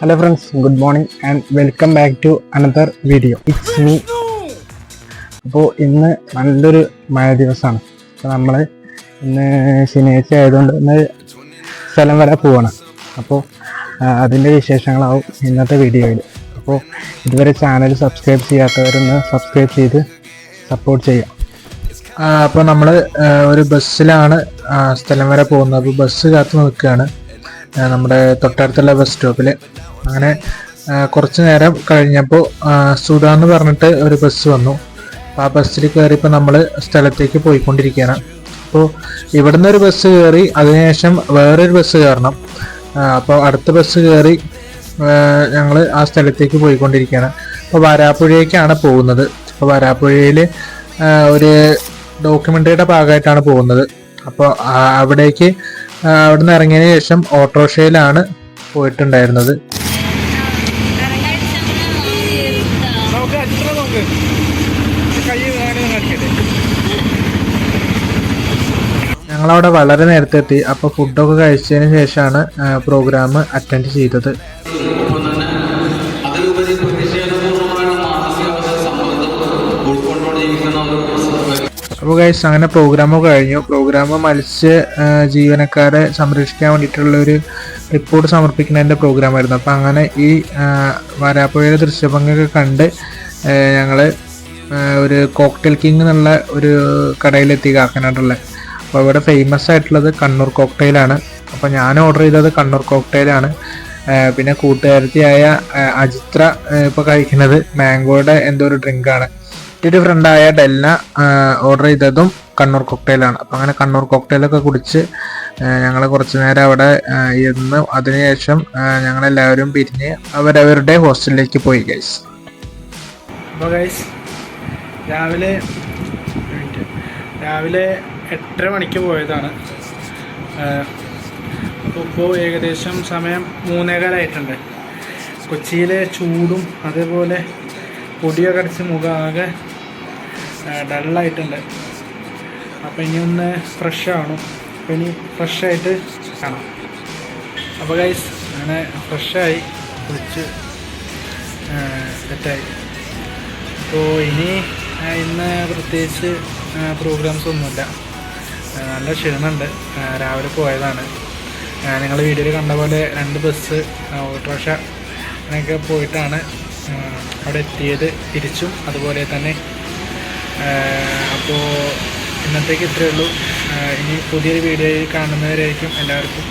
Hello friends good morning and welcome back to another video it's me അപ്പോൾ ഇന്ന് നല്ലൊരു മഴ ദിവസമാണ്. അപ്പോൾ നമ്മൾ ഇന്ന് ശനിയാഴ്ച ആയതുകൊണ്ട് ഇന്ന് സ്ഥലം വരെ പോവണം. അപ്പോൾ അതിന്റെ വിശേഷങ്ങളാവും ഇന്നത്തെ വീഡിയോയിൽ അപ്പോൾ ഇതുവരെ ചാനൽ സബ്സ്ക്രൈബ് ചെയ്യാത്തവരൊന്ന് സബ്സ്ക്രൈബ് ചെയ്ത് സപ്പോർട്ട് ചെയ്യാം. അപ്പോൾ നമ്മൾ ഒരു ബസ്സിലാണ് സ്ഥലം വരെ പോകുന്നത്. അപ്പോൾ ബസ് കാത്തു നിൽക്കുകയാണ് നമ്മുടെ തൊട്ടടുത്തുള്ള ബസ് സ്റ്റോപ്പിൽ അങ്ങനെ കുറച്ച് നേരം കഴിഞ്ഞപ്പോൾ സുഡാൻ എന്ന് പറഞ്ഞിട്ട് ഒരു ബസ് വന്നു. ആ ബസ്സിൽ കയറിയപ്പോൾ നമ്മൾ സ്ഥലത്തേക്ക് പോയിക്കൊണ്ടിരിക്കുകയാണ്. അപ്പോൾ ഇവിടുന്ന് ഒരു ബസ് കയറി അതിനുശേഷം വേറൊരു ബസ് കയറണം. അപ്പോൾ അടുത്ത ബസ് കയറി ഞങ്ങൾ ആ സ്ഥലത്തേക്ക് പോയിക്കൊണ്ടിരിക്കുകയാണ്. അപ്പോൾ വരാപ്പുഴയ്ക്കാണ് പോകുന്നത്. അപ്പോൾ വരാപ്പുഴയിൽ ഒരു ഡോക്യുമെന്ററിയുടെ ഭാഗമായിട്ടാണ് പോകുന്നത്. അപ്പോൾ അവിടേക്ക് അവിടുന്ന് ഇറങ്ങിയതിന് ശേഷം ഓട്ടോറിക്ഷയിലാണ് പോയിട്ടുണ്ടായിരുന്നത്. നമുക്ക് അത്ര നോക്ക് കൈ വേണമെന്ന് കാണിക്കട്ടെ. ഞങ്ങളവിടെ വളരെ നേരത്തെ എത്തി അപ്പോൾ ഫുഡൊക്കെ കഴിച്ചതിന് ശേഷമാണ് പ്രോഗ്രാം അറ്റൻഡ് ചെയ്തത്. അപ്പൊ അപ്പോൾ ഗൈസ് അങ്ങനെ പ്രോഗ്രാമൊക്കെ കഴിഞ്ഞു. പ്രോഗ്രാം മത്സ്യ ജീവനക്കാരെ സംരക്ഷിക്കാൻ വേണ്ടിയിട്ടുള്ള ഒരു റിപ്പോർട്ട് സമർപ്പിക്കുന്നതിന്റെ പ്രോഗ്രാമായിരുന്നു അപ്പോൾ അങ്ങനെ ഈ വരാപ്പുഴയുടെ വരാപ്പുഴയിലെ ദൃശ്യഭംഗിയൊക്കെ കണ്ട് ഞങ്ങൾ ഒരു കോക്ടെയിൽ കിങ് എന്നുള്ള ഒരു കടയിലെത്തി കാക്കനാടുള്ള അപ്പോൾ ഇവിടെ ഫേമസ് ആയിട്ടുള്ളത് കണ്ണൂർ കോക്ടെയിലാണ് അപ്പോൾ ഞാൻ ഓർഡർ ചെയ്തത് കണ്ണൂർ കോക്ടെയിലാണ് പിന്നെ കൂട്ടുകാരത്തിയായ അജിത്ര ഇപ്പോൾ കഴിക്കുന്നത് മാംഗോയുടെ എന്തോ ഒരു ഡ്രിങ്കാണ് ഒരു ഫ്രണ്ടായ ഡെല്ല ഓർഡർ ചെയ്തതും കണ്ണൂർ കോക്ടെയിലാണ് അപ്പോൾ അങ്ങനെ കണ്ണൂർ കോക്ടെയിലൊക്കെ കുടിച്ച് ഞങ്ങൾ കുറച്ച് നേരം അവിടെ ഇരുന്ന്. അതിനുശേഷം ഞങ്ങളെല്ലാവരും പിരിഞ്ഞ് അവരവരുടെ ഹോസ്റ്റലിലേക്ക് പോയി ഗൈസ് അപ്പോൾ ഗൈസ് രാവിലെ രാവിലെ എട്ടര മണിക്ക് പോയതാണ്. ഇപ്പോൾ ഏകദേശം സമയം മൂന്നേകാലായിട്ടുണ്ട്. കൊച്ചിയിലെ ചൂടും അതേപോലെ പൊടിയൊക്കെ അടിച്ച് മുഖമാകെ ഡള്ളായിട്ടുണ്ട്. അപ്പോൾ ഇനി ഒന്ന് ഫ്രഷ് ആവണം. അപ്പോൾ ഇനി ഫ്രഷായിട്ട് കാണാം. അപ്പോൾ ഗൈസ് അങ്ങനെ ഫ്രഷായി കുളിച്ച് സെറ്റായി അപ്പോൾ ഇനി ഇന്ന് പ്രത്യേകിച്ച് പ്രോഗ്രാംസ് ഒന്നുമില്ല. നല്ല ക്ഷീണമുണ്ട്. രാവിലെ പോയതാണ്. നിങ്ങൾ വീഡിയോയിൽ കണ്ട പോലെ രണ്ട് ബസ് ഓട്ടോറിക്ഷ അങ്ങനെയൊക്കെ പോയിട്ടാണ് അവിടെ എത്തിയത്. തിരിച്ചും അതുപോലെ തന്നെ അപ്പോൾ ഇന്നത്തേക്ക് ഇത്രയേ ഉള്ളൂ. ഇനി പുതിയൊരു വീഡിയോയിൽ കാണുന്നവരായിരിക്കും എല്ലാവർക്കും.